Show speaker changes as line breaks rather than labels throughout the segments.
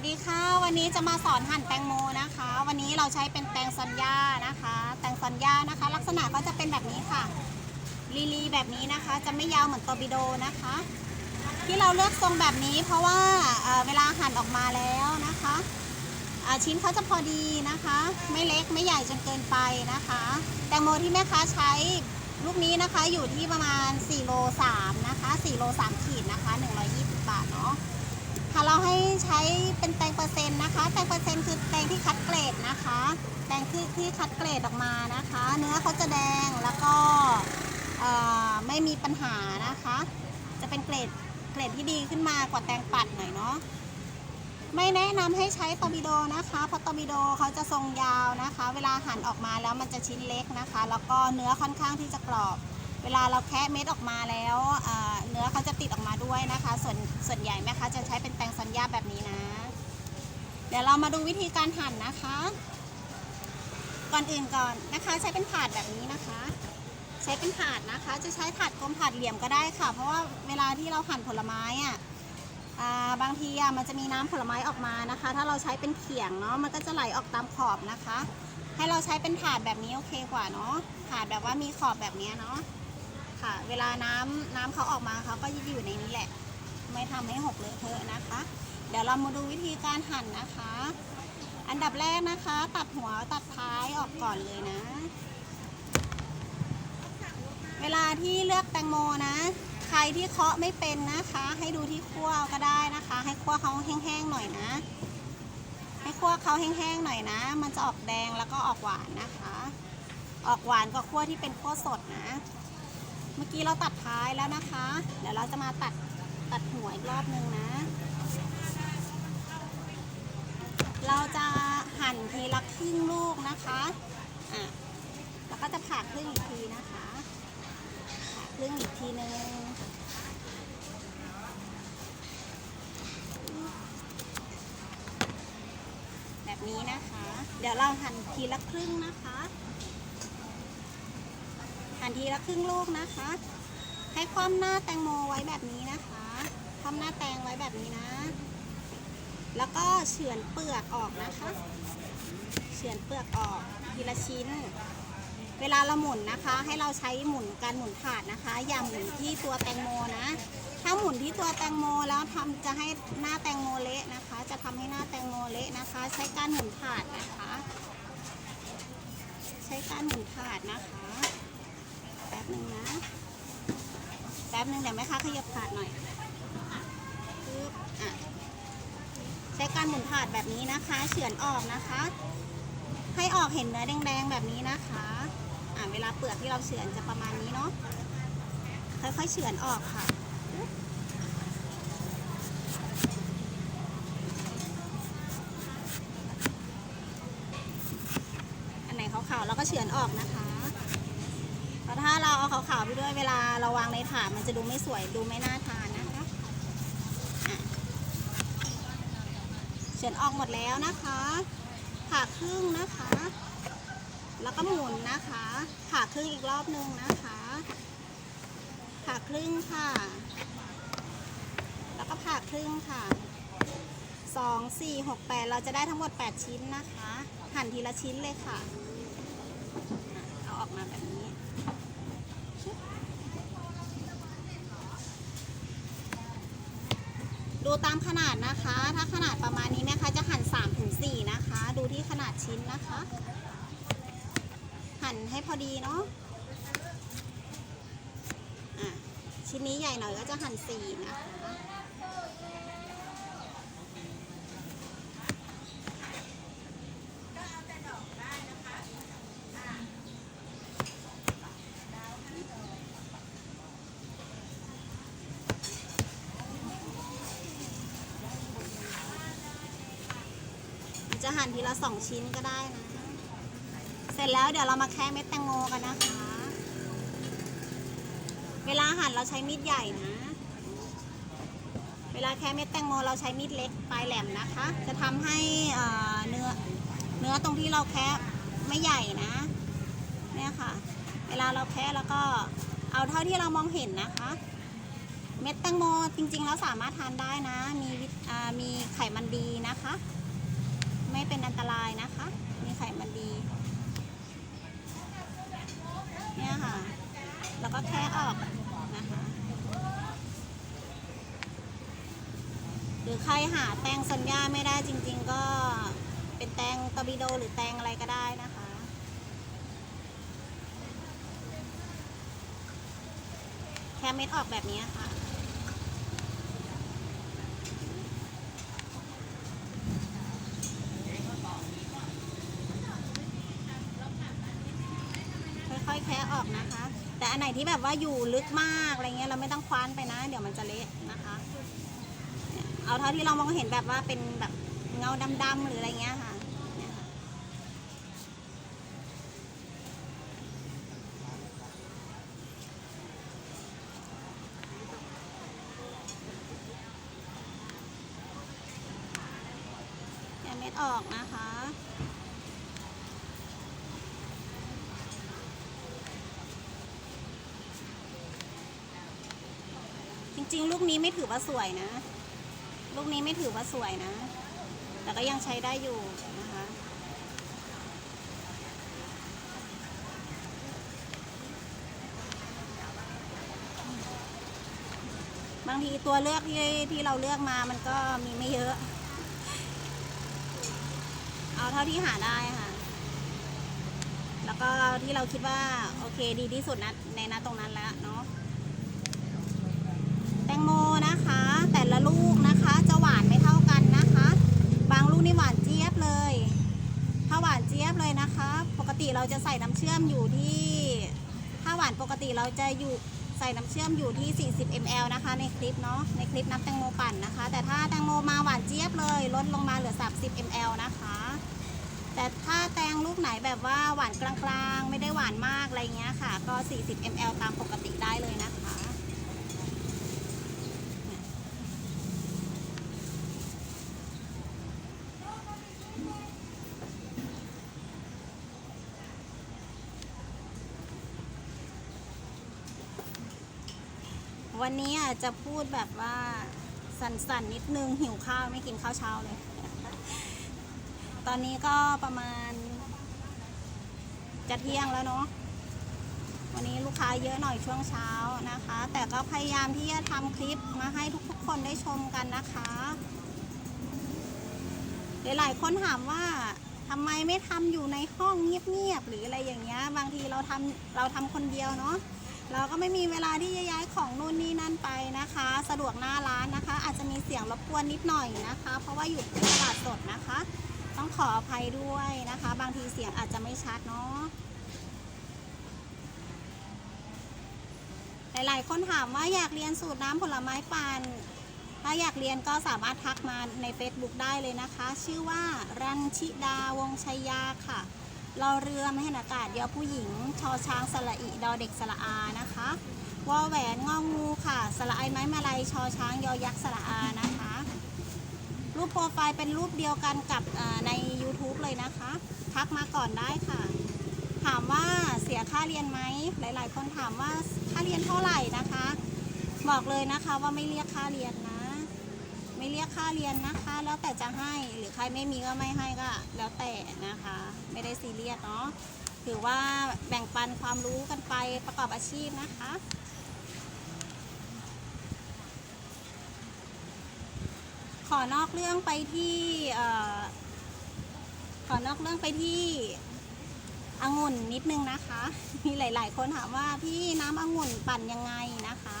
สดีค่ะ วันนี้จะมาสอนหั่นแตงโมนะคะ วันนี้เราใช้เป็นแตงซอนย่านะคะ แตงซอนย่านะคะ ลักษณะก็จะเป็นแบบนี้ค่ะ ลีลีแบบนี้นะคะ จะไม่ยาวเหมือนตอร์ปิโดนะคะ ที่เราเลือกทรงแบบนี้ เพราะว่าเเวลาหั่นออกมาแล้วนะคะชิ้นเขาจะพอดีนะคะ ไม่เล็กไม่ใหญ่จนเกินไปนะคะ แตงโมที่แม่ค้าใช้ลูกนี้นะคะอยู่ที่ประมาณ4โล3นะคะ4โล3ขีดนะคะ120บาทเนาะ ค่ะเราให้ใช้เป็นแตงเปอร์เซ็นต์นะคะ แตงเปอร์เซ็นต์คือแตงที่คัดเกรดนะคะ แตงที่ที่คัดเกรดออกมานะคะ เนื้อเขาจะแดงแล้วก็ไม่มีปัญหานะคะ จะเป็นเกรดเกรดที่ดีขึ้นมากว่าแตงปัดหน่อยเนาะไม่แนะนำให้ใช้ตอร์ปิโดนะคะ เพราะตอร์ปิโดเขาจะทรงยาวนะคะ เวลาหั่นออกมาแล้วมันจะชิ้นเล็กนะคะ แล้วก็เนื้อค่อนข้างที่จะกรอบ เวลาเราแคะเม็ดออกมาแล้วเนื้อเขาจะติดออกมาด้วยนะคะ ส่วนส่วนใหญ่แม่ค้าจะใช้เป็นแตงสัญญาแบบนี้นะ เดี๋ยวเรามาดูวิธีการหั่นนะคะ ก่อนอื่นก่อนนะคะใช้เป็นถาดแบบนี้นะคะ ใช้เป็นถาดนะคะ จะใช้ถาดกลมถาดเหลี่ยมก็ได้ค่ะ เพราะว่าเวลาที่เราหั่นผลไม้อะอ่าบางทีอะมันจะมีน้ำผลไม้ออกมานะคะ ถ้าเราใช้เป็นเขียงเนาะมันก็จะไหลออกตามขอบนะคะ ให้เราใช้เป็นถาดแบบนี้โอเคกว่าเนาะถาดแบบว่ามีขอบแบบนี้เนาะ ค่ะ เวลาน้ำน้ำเขาออกมาเขาก็จะอยู่ในนี้แหละ ไม่ทำให้หกเลอะเทอะนะคะ เดี๋ยวเรามาดูวิธีการหั่นนะคะ อันดับแรกนะคะ ตัดหัวตัดท้ายออกก่อนเลยนะ เวลาที่เลือกแตงโมนะ ใครที่เคาะไม่เป็นนะคะ ให้ดูที่คั่วก็ได้นะคะ ให้คั่วเขาแห้งๆหน่อยนะ ให้คั่วเขาแห้งๆหน่อยนะ มันจะออกแดงแล้วก็ออกหวานนะคะ ออกหวานกว่าคั่วที่เป็นคั่วสดนะ มื่อกี้เราตัดท้ายแล้วนะคะ เดี๋ยวเราจะมาตัดตัดหัวอีกรอบนึงนะ เราจะหั่นทีละครึ่งลูกนะคะอะแล้วก็จะผ่าครึ่งอีกทีนะคะผ่าครึ่งอีกทีนึงแบบนี้นะคะ เดี๋ยวเราหั่นทีละครึ่งนะคะันทีละครึ่งลูกนะคะ ให้คว่ำหน้าแตงโมไว้แบบนี้นะคะคว่ำหน้าแตงไว้แบบนี้นะ แล้วก็เฉือนเปลือกออกนะคะ เฉือนเปลือกออกทีละชิ้น เวลาเราหมุนนะคะ ให้เราใช้หมุนการหมุนถาดนะคะ อย่าหมุนที่ตัวแตงโมนะถ้าหมุนที่ตัวแตงโมแล้วทำจะให้หน้าแตงโมเละนะคะ จะทำให้หน้าแตงโมเละนะคะ ใช้การหมุนถาดนะคะ ใช้การหมุนถาดนะคะ นึ่งนะแป๊บหนึ่งเดี๋ยวแม่ค้าขยับถาดหน่อยปึ๊บอะใช้การหมุนถาดแบบนี้นะคะ เฉือนออกนะคะ ให้ออกเห็นเนื้อแดงๆแบบนี้นะคะอะเวลาเปลือกที่เราเฉือนจะประมาณนี้เนาะค่อยๆเฉือนออกค่ะอันไหนขาวๆเราก็เฉือนออกนะคะ เราเอาขาวๆไปด้วยเวลาเราวางในถาดมันจะดูไม่สวยดูไม่น่าทานนะคะเฉือนออกหมดแล้วนะคะผ่าครึ่งนะคะ แล้วก็หมุนนะคะผ่าครึ่งอีกรอบนึงนะคะผ่าครึ่งค่ะ แล้วก็ผ่าครึ่งค่ะสองสี่หกแปดเราจะได้ทั้งหมดแปดชิ้นนะคะ หั่นทีละชิ้นเลยค่ะ เอาออกมาแบบนี้ ดูตามขนาดนะคะ ถ้าขนาดประมาณนี้แม่ค้าจะหั่น3ถึง4นะคะ ดูที่ขนาดชิ้นนะคะ หั่นให้พอดีเนาะอะชิ้นนี้ใหญ่หน่อยก็จะหั่น4นะคะ จะหั่นทีละสองชิ้นก็ได้นะ เสร็จแล้วเดี๋ยวเรามาแคะเม็ดแตงโมกันนะคะ เวลาหั่นเราใช้มีดใหญ่นะ เวลาแคะเม็ดแตงโมเราใช้มีดเล็กปลายแหลมนะคะ จะทำให้เนื้อเนื้อตรงที่เราแคะไม่ใหญ่นะ เนี่ยค่ะ เวลาเราแคะแล้วก็เอาเท่าที่เรามองเห็นนะคะ เม็ดแตงโมจริงๆแล้วสามารถทานได้นะ มีมีไขมันดีนะคะ ไม่เป็นอันตรายนะคะ มีไขมันดี เนี่ยค่ะ แล้วก็แค่ออกนะคะ หรือใครหาแตงสัญญาไม่ได้จริง ๆ ก็เป็นแตงตอร์บิโดหรือแตงอะไรก็ได้นะคะแค่เม็ดออกแบบนี้ค่ะ แต่อันไหนที่แบบว่าอยู่ลึกมากอะไรเงี้ยเราไม่ต้องคว้านไปนะ เดี๋ยวมันจะเละนะคะ เอาเท่าที่เรามองเห็นแบบว่าเป็นแบบเงาดำๆหรืออะไรเงี้ยค่ะยค่ะแกะเม็ดออกนะคะ ริง ๆ ลูกนี้ไม่ถือว่าสวยนะ ลูกนี้ไม่ถือว่าสวยนะ แต่ก็ยังใช้ได้อยู่นะคะบางทีตัวเลือกที่ที่เราเลือกมามันก็มีไม่เยอะ เอาเท่าที่หาได้ค่ะ แล้วก็ที่เราคิดว่า โอเคดีที่สุดนะในนะตรงนั้นแล้วเนาะ แตงโมนะคะ แต่ละลูกนะคะจะหวานไม่เท่ากันนะคะ บางลูกนี่หวานเจี๊ยบเลย ถ้าหวานเจี๊ยบเลยนะคะ ปกติ เราจะใส่น้ำเชื่อมอยู่ที่ถ้าหวานปกติเราจะอยู่ใส่น้ำเชื่อมอยู่ที่ 40 ml นะคะ ในคลิปเนาะในคลิปน้ำแตงโมปั่นนะคะ แต่ถ้าแตงโมมาหวานเจี๊ยบเลยลดลงมาเหลือ 30 ml นะคะ แต่ถ้าแตงลูกไหนแบบว่าหวานกลางๆ ไม่ได้หวานมากอะไรเงี้ยค่ะ ก็ 40 ml ตามปกติได้เลยนะคะ วันนี้อาจจะพูดแบบว่าสั่นๆนิดนึงหิวข้าวไม่กินข้าวเช้าเลย ตอนนี้ก็ประมาณ จะเที่ยงแล้วเนาะวันนี้ลูกค้าเยอะหน่อยช่วงเช้านะคะ แต่ก็พยายามที่จะทำคลิปมาให้ทุกๆคนได้ชมกันนะคะหลายๆคนถามว่าทำไมไม่ทำอยู่ในห้องเงียบๆหรืออะไรอย่างเงี้ย บางทีเราทำเราทำคนเดียวเนาะ เราก็ไม่มีเวลาที่จะย้ายของนู่นนี่นั่นไปนะคะ สะดวกหน้าร้านนะคะ อาจจะมีเสียงรบกวนนิดหน่อยนะคะ เพราะว่าอยู่ที่ตลาดสดนะคะ ต้องขออภัยด้วยนะคะ บางทีเสียงอาจจะไม่ชัดเนาะหลายๆคนถามว่าอยากเรียนสูตรน้ำผลไม้ปั่นถ้าอยากเรียนก็สามารถทักมาใน Facebook ได้เลยนะคะ ชื่อว่ารันชิดาวงชัยยาค่ะ เราเรือไม่เห็นอากาศยอผู้หญิงชอช้างสระอิดอเด็กสระอานะคะวอแหวนงองูค่ะ สระไอไม้มาลัยชอช้างยอยักษ์สระอานะคะ รูปโปรไฟล์เป็นรูปเดียวกันกับใน YouTube เลยนะคะ ทักมาก่อนได้ค่ะ ถามว่าเสียค่าเรียนไหมหลาย ๆ คนถามว่าค่าเรียนเท่าไหร่นะคะ บอกเลยนะคะว่าไม่เรียกค่าเรียนนะ ไม่เรียกค่าเรียนนะคะ แล้วแต่จะให้หรือใครไม่มีก็ไม่ให้ก็ แล้วแต่ ไม่ได้ซีเรียสเนาะถือว่าแบ่งปันความรู้กันไปประกอบอาชีพนะคะขอนอกเรื่องไปที่ขอนอกเรื่องไปที่องุ่นนิดนึงนะคะ มีหลาย ๆ คนถามว่าพี่น้ำองุ่นปั่นยังไงนะคะ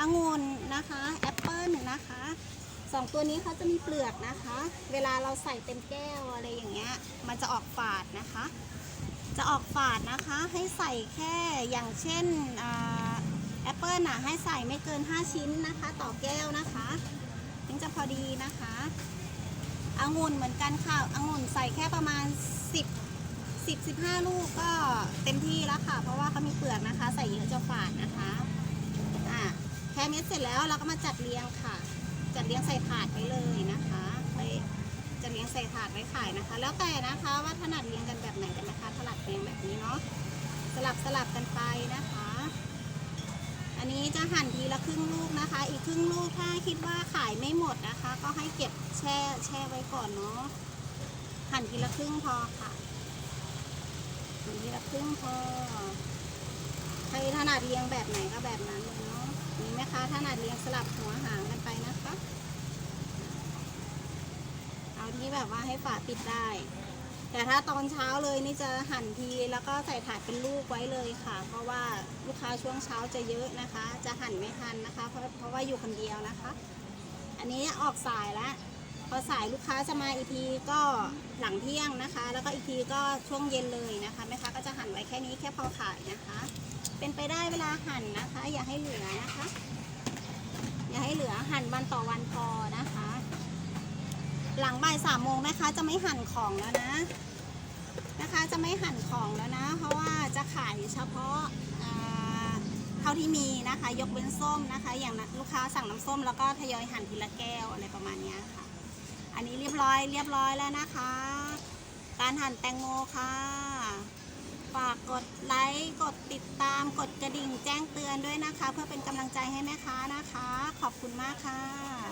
องุ่นนะคะแอปเปิลนะคะ สองตัวนี้เขาจะมีเปลือกนะคะ เวลาเราใส่เต็มแก้วอะไรอย่างเงี้ย มันจะออกฝาดนะคะ จะออกฝาดนะคะ ให้ใส่แค่อย่างเช่นแอปเปิลน่ะให้ใส่ไม่เกิน 5 ชิ้นนะคะ ต่อแก้วนะคะถึงจะพอดีนะคะองุ่นเหมือนกันค่ะองุ่นใส่แค่ประมาณ 10 10 15 ลูกก็เต็มที่แล้วค่ะ เพราะว่าเขามีเปลือกนะคะ ใส่เยอะจะฝาดนะคะอะแค่เม็ดเสร็จแล้วเราก็มาจัดเรียงค่ะ จัดเรียงใส่ถาดไว้เลยนะคะไว้จะเรียงใส่ถาดไว้ขายนะคะ แล้วแต่นะคะว่าถนัดเรียงกันแบบไหนกันนะคะถนัดเรียงแบบนี้เนาะสลับสลับกันไปนะคะ อันนี้จะหั่นทีละครึ่งลูกนะคะ อีกครึ่งลูกถ้าคิดว่าขายไม่หมดนะคะ ก็ให้เก็บแช่แช่ไว้ก่อนเนาะหั่นทีละครึ่งพอค่ะหั่นทีละครึ่งพอใครถนัดเรียงแบบไหนก็แบบนั้นเลยเนาะมีไหมคะถนัดเรียงสลับหัวหางกันไปนะคะ เอาที่ แบบว่าให้ฝาปิดได้ แต่ถ้าตอนเช้าเลยนี่จะหั่นทีแล้วก็ใส่ถาดเป็นลูกไว้เลยค่ะ เพราะว่าลูกค้าช่วงเช้าจะเยอะนะคะ จะหั่นไม่ทันนะคะ เพราะเพราะว่าอยู่คนเดียวนะคะ อันนี้ออกสายแล้วพอสายลูกค้าจะมาอีกทีก็หลังเที่ยงนะคะ แล้วก็อีกทีก็ช่วงเย็นเลยนะคะแม่ค้าก็จะหั่นไว้แค่นี้แค่พอขายนะคะ เป็นไปได้เวลาหั่นนะคะ อย่าให้เหลือนะคะ อย่าให้เหลือหั่นวันต่อวันพอนะคะ หลังบ่ายสามโมงแม่ค้าจะไม่หั่นของแล้วนะแม่ค้าจะไม่หั่นของแล้วนะ เพราะว่าจะขายเฉพาะเท่าที่มีนะคะ ยกเว้นส้มนะคะ อย่างลูกค้าสั่งน้ำส้มแล้วก็ทยอยหั่นทีละแก้วอะไรประมาณนี้ค่ะ อันนี้เรียบร้อยเรียบร้อยแล้วนะคะ การหั่นแตงโมค่ะ ฝากกดไลค์กดติดตามกดกระดิ่งแจ้งเตือนด้วยนะคะ เพื่อเป็นกำลังใจให้แม่ค้านะคะ ขอบคุณมากค่ะ